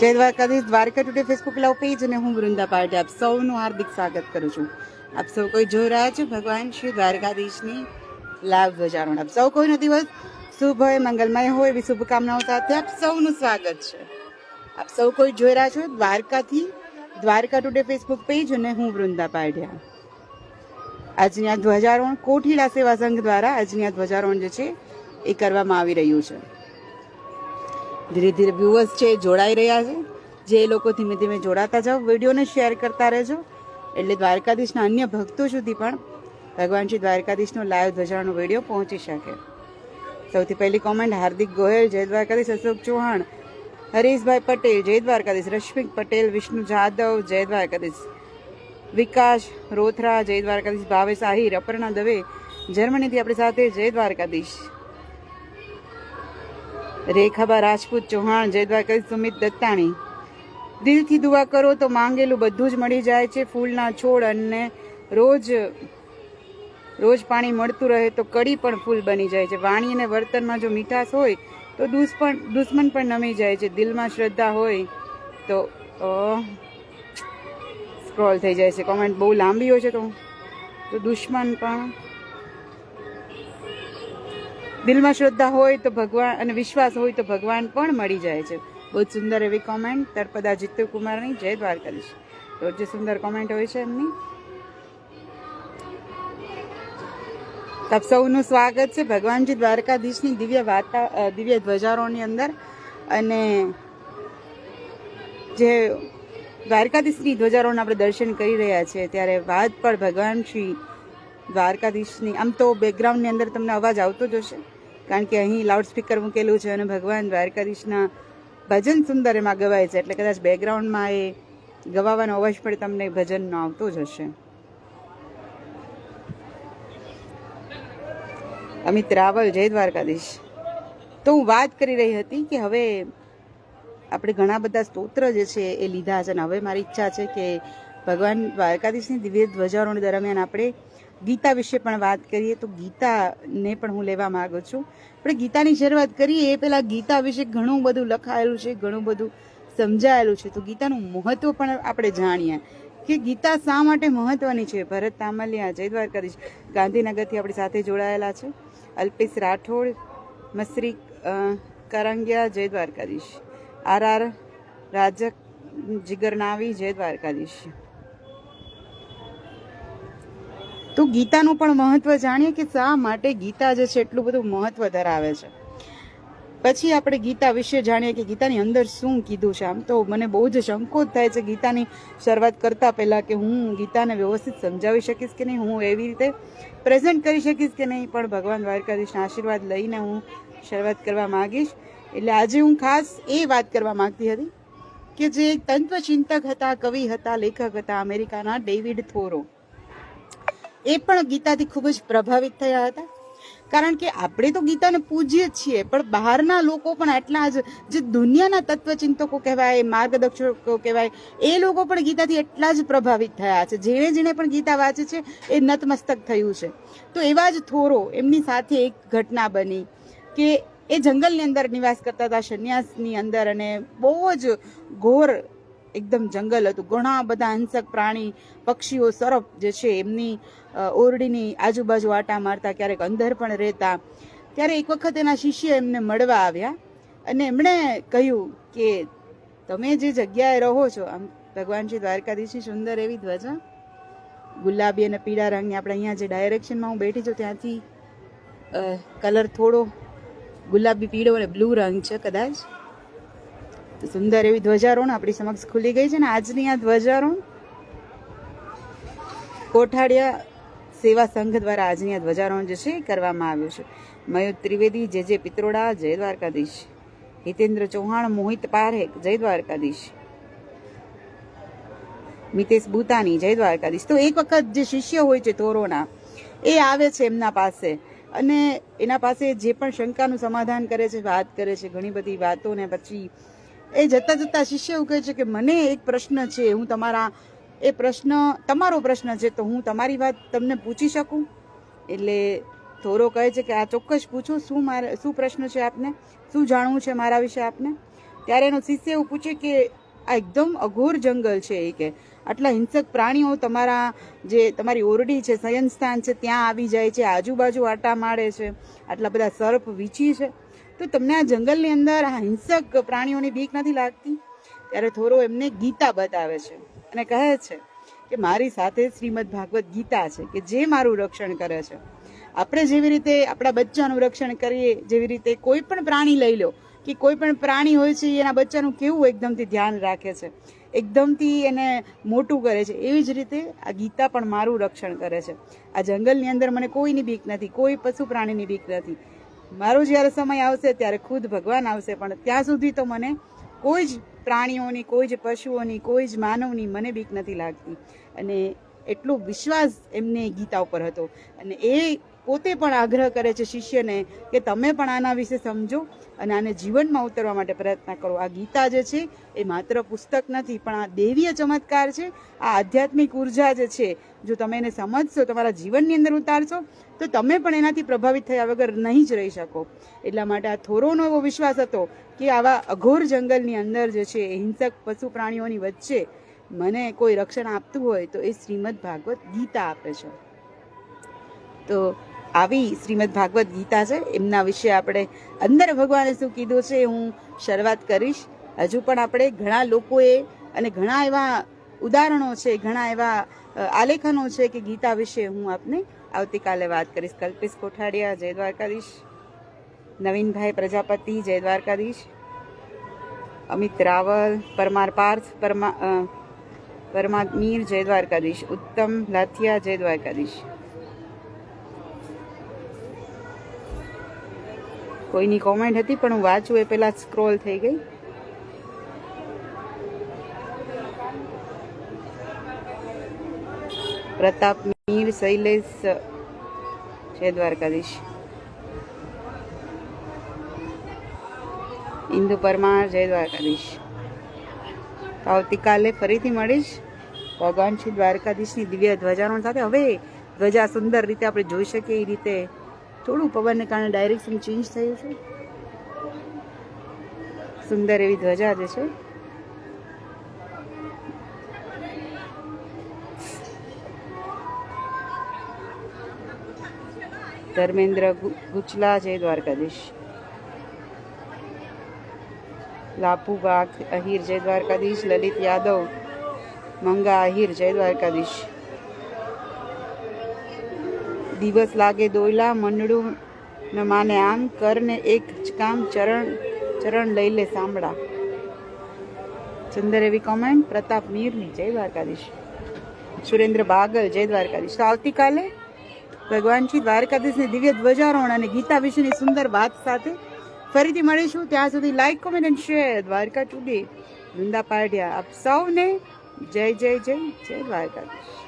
જય Dwarkadhish. Dwarka today Facebook live page અને હું વૃંદા પાર્ટી. આપ સૌનું હાર્દિક સ્વાગત કરું છું. આપ સૌ કોઈ જોઈ રહ્યા છો? ભગવાન શ્રી દ્વારકાધીશની લાભ ધ્વજારોણ આપ સૌ કોઈનો દિવસ શુભ હોય, મંગલમય હોય, એવી શુભકામનાઓ સાથે આપ સૌનું સ્વાગત છે. આપ સૌ કોઈ જોઈ રહ્યા છો? દ્વારકાથી દ્વારકા ટુડે ફેસબુક પેજ અને હું વૃંદા પાડ્યા આજની આ ધ્વજારોહણ કોઠીલા સેવા સંઘ દ્વારા આજની આ ધ્વજારોહણ જે છે એ કરવામાં આવી રહ્યું છે. ધીરે ધીરે વ્યૂઅર્સ છે જોડાઈ રહ્યા છે. જે લોકો ધીમે ધીમે જોડાતા જાઓ, વિડીયોને શેર કરતા રહેજો. એટલે દ્વારકાધીશના અન્ય ભક્તો સુધી પણ ભગવાન શ્રી દ્વારકાધીશનો લાઈવ ધ્વજાનો વીડિયો પહોંચી શકે. સૌથી પહેલી કોમેન્ટ હાર્દિક ગોયલ જય દ્વારકાધીશ, અશોક ચૌહાણ. હરીશભાઈ પટેલ, જય દ્વારકાધીશ, રશ્મિક પટેલ, વિષ્ણુ જાદવ, જય દ્વારકાધીશ. વિકાસ રોથરા, જય દ્વારકાધીશ, ભાવેશ આહિર, અપર્ણા દવે. જર્મનીથી આપણી સાથે જય દ્વારકાધીશ. રેખાબા રાજપૂત ચૌહાણ જય દ્વારકાધીશ સુમિત દત્તાણી. દિલથી દુઆ કરો તો માંગેલું બધું જ મળી જાય છે. ફૂલના છોડ અને રોજ રોજ પાણી મળતું રહે તો કડી પણ ફૂલ બની જાય છે. વાણી અને વર્તનમાં જો મીઠાશ હોય તો દુશ્મન દુશ્મન પણ નમી જાય છે. દિલમાં શ્રદ્ધા હોય તો સ્ક્રોલ થઈ જાય છે. કોમેન્ટ બહુ લાંબી હોય છે તો તો દુશ્મન પણ દિલમાં શ્રદ્ધા હોય તો ભગવાન અને વિશ્વાસ હોય તો ભગવાન પણ મળી જાય છે. બહુ જ સુંદર એવી કોમેન્ટ તળપદા જીતુકુમારની જય દ્વારકાધીશ. રોજ સુંદર કોમેન્ટ હોય છે એમની. તપ સૌનું સ્વાગત છે ભગવાનજી દ્વારકાધીશની દિવ્ય વાર્તા દિવ્ય ધ્વજારોની અંદર. અને જે દ્વારકાધીશની ધ્વજારોહણ આપણે દર્શન કરી રહ્યા છીએ, ત્યારે વાત પણ ભગવાન શ્રી દ્વારકાધીશની, આમ તો બેકગ્રાઉન્ડની અંદર તમને અવાજ આવતો જ હશે. કારણ કે અહીં લાઉડસ્પીકર મૂકેલું છે અને ભગવાન દ્વારકાધીશના ભજન સુંદર એમાં ગવાય છે. એટલે કદાચ બેકગ્રાઉન્ડમાં એ ગવાવાનો અવાજ પણ તમને ભજનનો આવતો જ હશે. અમિત રાવલ, જય દ્વારકાધીશ. તો હું વાત કરી રહી હતી કે હવે આપણે ઘણા બધા સ્તોત્ર જે છે એ લીધા છે અને હવે મારી ઈચ્છા છે કે ભગવાન દ્વારકાધીશની દિવ્ય ધ્વજારોહણ દરમિયાન આપણે ગીતા વિશે પણ વાત કરીએ તો ગીતાને પણ હું લેવા માંગુ છું. આપણે ગીતાની શરૂઆત કરીએ, એ પહેલાં ગીતા વિશે ઘણું બધું લખાયેલું છે, ઘણું બધું સમજાયેલું છે. તો ગીતાનું મહત્વ પણ આપણે જાણીએ કે ગીતા શા માટે મહત્વની છે? ભરત તામલિયા, જય દ્વારકાધીશ ગાંધીનગરથી આપણી સાથે જોડાયેલા છે. અલ્પેશ રાઠોડ, મસરી કરંગિયા, જય દ્વારકાધીશ આર આર રાજક, જીગરનાવી, જય દ્વારકાધીશ તો ગીતાનું પણ મહત્વ જાણીએ કે શા માટે ગીતા જે છે એટલું બધું મહત્વ ધરાવે છે. પછી આપણે ગીતા વિશે જાણીએ કે ગીતાની અંદર શું કીધું છે. આમ તો મને બહુ જ સંકોચ થાય છે ગીતાની શરૂઆત કરતા પહેલાં કે હું ગીતાને વ્યવસ્થિત સમજાવી શકીશ કે નહીં, હું એવી રીતે પ્રેઝન્ટ કરી શકીશ કે નહીં, પણ ભગવાન દ્વારકાધીશના આશીર્વાદ લઈને હું શરૂઆત કરવા માગીશ. એટલે આજે હું ખાસ એ વાત કરવા માગતી હતી કે જે તંત્વચિંતક હતા, કવિ હતા, લેખક હતા, અમેરિકાના ડેવિડ થોરો એ પણ ગીતાથી ખૂબ જ પ્રભાવિત થયા હતા. કારણ કે આપણે તો ગીતાને પૂજીએ છીએ, પણ બહારના લોકો પણ આટલા જ, જે દુનિયાના તત્વચિંતકો કહેવાય, માર્ગદર્શકો કહેવાય, એ લોકો પણ ગીતાથી એટલા જ પ્રભાવિત થયા છે. જેણે જેણે પણ ગીતા વાંચે છે, એ નતમસ્તક થયું છે. તો એવા જ થોરો એમની સાથે એક ઘટના બની કે એ જંગલની અંદર નિવાસ કરતા હતા, સંન્યાસની અંદર અને બહુ જ ઘોર એકદમ જંગલ હતું. ઘણા બધા હિંસક પ્રાણી, પક્ષીઓ સરપ જે છે એમની ઓરડીની આજુબાજુ આટા મારતા, ક્યારેક અંદર પણ રહેતા. ત્યારે એક વખત એના શિષ્ય એમને મળવા આવ્યા અને એમણે કહ્યું કે, તમે જે જગ્યાએ રહો છો, આમ ભગવાન શ્રી દ્વારકાધીશી સુંદર એવી ધ્વજા, ગુલાબી અને પીળા રંગની આપણે અહીંયા જે ડાયરેક્શનમાં હું બેઠી છું, ત્યાંથી કલર થોડો ગુલાબી, પીળો અને બ્લુ રંગ છે કદાચ. સુંદર એવી ધ્વજારોહણ આપણી સમક્ષ ખુલી ગઈ છે ને આજની આ ધ્વજારોહણ કોઠાડિયા સેવા સંઘ દ્વારા આજની આ ધ્વજારોહણ જે છે કરવામાં આવ્યું છે. મયુર ત્રિવેદી, જે જે પિત્રોડા, જય દ્વારકાધીશ. હિતેન્દ્ર ચૌહાણ, મોહિત પારેખ, જય દ્વારકાધીશ. મિતેશ બુતાની જય દ્વારકાધીશ. તો એક વખત જે શિષ્ય હોય છે તોરોના, એ આવે છે એમના પાસે. અને એના પાસે જે પણ શંકાનું સમાધાન કરે છે, વાત કરે છે, ઘણી બધી વાતો ને પછી એ જતા જતા શિષ્ય એવું કહે છે કે મને એક પ્રશ્ન છે, હું તમારા, એ પ્રશ્ન, તમારો પ્રશ્ન છે, તો હું તમારી વાત તમને પૂછી શકું? એટલે થોરો કહે છે કે આ ચોક્કસ પૂછો, શું મારે, શું પ્રશ્ન છે આપને? શું જાણવું છે મારા વિશે આપને? ત્યારે એનો શિષ્ય એવું પૂછે કે આ એકદમ અઘોર જંગલ છે એ કે. આટલા હિંસક પ્રાણીઓ તમારા જે તમારી ઓરડી છે શયન સ્થાન છે, ત્યાં આવી જાય છે, આજુબાજુ આટા મારે છે, આટલા બધા સર્પ વીછી છે. તો તમને આ જંગલની અંદર આ હિંસક પ્રાણીઓની બીક નથી લાગતી? ત્યારે થોરો એમને ગીતા બતાવે છે અને કહે છે કે મારી સાથે શ્રીમદ ભાગવત ગીતા છે કે જે મારું રક્ષણ કરે છે. આપણે જેવી રીતે આપણા બચ્ચાનું રક્ષણ કરીએ, જેવી રીતે કોઈ પણ પ્રાણી લઈ લો કે કોઈ પણ પ્રાણી હોય છે, એના બચ્ચાનું કેવું એકદમથી ધ્યાન રાખે છે. એકદમથી એને મોટું કરે છે. એવી જ રીતે આ ગીતા પણ મારું રક્ષણ કરે છે. આ જંગલની અંદર મને કોઈની બીક નથી, કોઈ પશુ પ્રાણીની બીક નથી. મારો જ્યારે સમય આવશે ત્યારે ખુદ ભગવાન આવશે, પણ ત્યાં સુધી તો મને કોઈ જ પ્રાણીઓની, કોઈ જ પશુઓની, કોઈ જ માનવની મને બીક નથી લાગતી. અને એટલો વિશ્વાસ એમને ગીતા ઉપર હતો. અને એ પોતે પણ આગ્રહ કરે છે શિષ્યને કે તમે પણ આના વિશે સમજો અને આને જીવનમાં ઉતરવા માટે પ્રયત્ન કરો. આ ગીતા જે છે એ માત્ર પુસ્તક નથી, પણ આ દેવીય ચમત્કાર છે. આ આધ્યાત્મિક ઊર્જા જે છે, જો તમે એને સમજશો, તમારા જીવનની અંદર ઉતારશો, તો તમે પણ એનાથી પ્રભાવિત થયા વગર નહીં જ રહી શકો. એટલા માટે આ થોરોનો એવો વિશ્વાસ હતો કે આવા અઘોર જંગલની અંદર જે છે એ હિંસક પશુ પ્રાણીઓની વચ્ચે મને કોઈ રક્ષણ આપતું હોય તો એ શ્રીમદ ભાગવત ગીતા આપે છે. તો આવી શ્રીમદ ભાગવત ગીતા છે. એમના વિશે આપણે અંદર ભગવાને શું કીધું છે હું શરૂઆત કરીશ. હજુ પણ આપણે ઘણા લોકોએ અને ઘણા એવા ઉદાહરણો છે, ઘણા એવા આલેખનો છે કે ગીતા વિશે હું આપને આવતીકાલે વાત કરીશ. કલ્પેશ કોઠાડિયા જય દ્વારકાધીશ. નવીનભાઈ પ્રજાપતિ, જય દ્વારકાધીશ. અમિત રાવલ, પરમાર પાર્થ, પરમા પરમાત્મીર, જય દ્વારકાધીશ. ઉત્તમ લાથિયા, જય દ્વારકાધીશ. કોઈની કોમેન્ટ હતી, પણ હું વાંચું એ પહેલાં સ્ક્રોલ થઈ ગઈ. પ્રતાપ, મીર, શૈલેષ, જય દ્વારકાધીશ. ઇન્દુ પરમાર, જય દ્વારકાધીશ. આવતીકાલે ફરીથી મળીશ. ભગવાન શ્રી દ્વારકાધીશની દિવ્ય ધ્વજારોહણ સાથે. હવે ધ્વજા સુંદર રીતે આપણે જોઈ શકીએ એ રીતે થોડું પવનને કારણે ડાયરેક્શન ચેન્જ થયું છે. સુંદર એવી ધ્વજા જે છે. ધર્મેન્દ્ર ગુચલા જય દ્વારકાધીશ. લાપુ વાઘ અહીર જય દ્વારકાધીશ, લલિત યાદવ, મંગા અહીર જય દ્વારકાધીશ. દિવસ લાગે દોયલા મંડળું ન માને આમ કરને એક જ કામ ચરણ ચરણ લઈ લે સાંભળા. સુંદર એવી કોમેન્ટ પ્રતાપ મીરની જય દ્વારકાધીશ. સુરેન્દ્ર બાગલ, જય દ્વારકાધીશ. તો આવતીકાલે ભગવાન શ્રી દ્વારકાધીશની દિવ્ય ધ્વજારોહણ અને ગીતા વિશેની સુંદર વાત સાથે ફરીથી મળીશું. ત્યાં સુધી like comment and share Dwarka today Vrunda પાડ્યા આપ સૌને જય જય જય. જય દ્વારકાધીશ.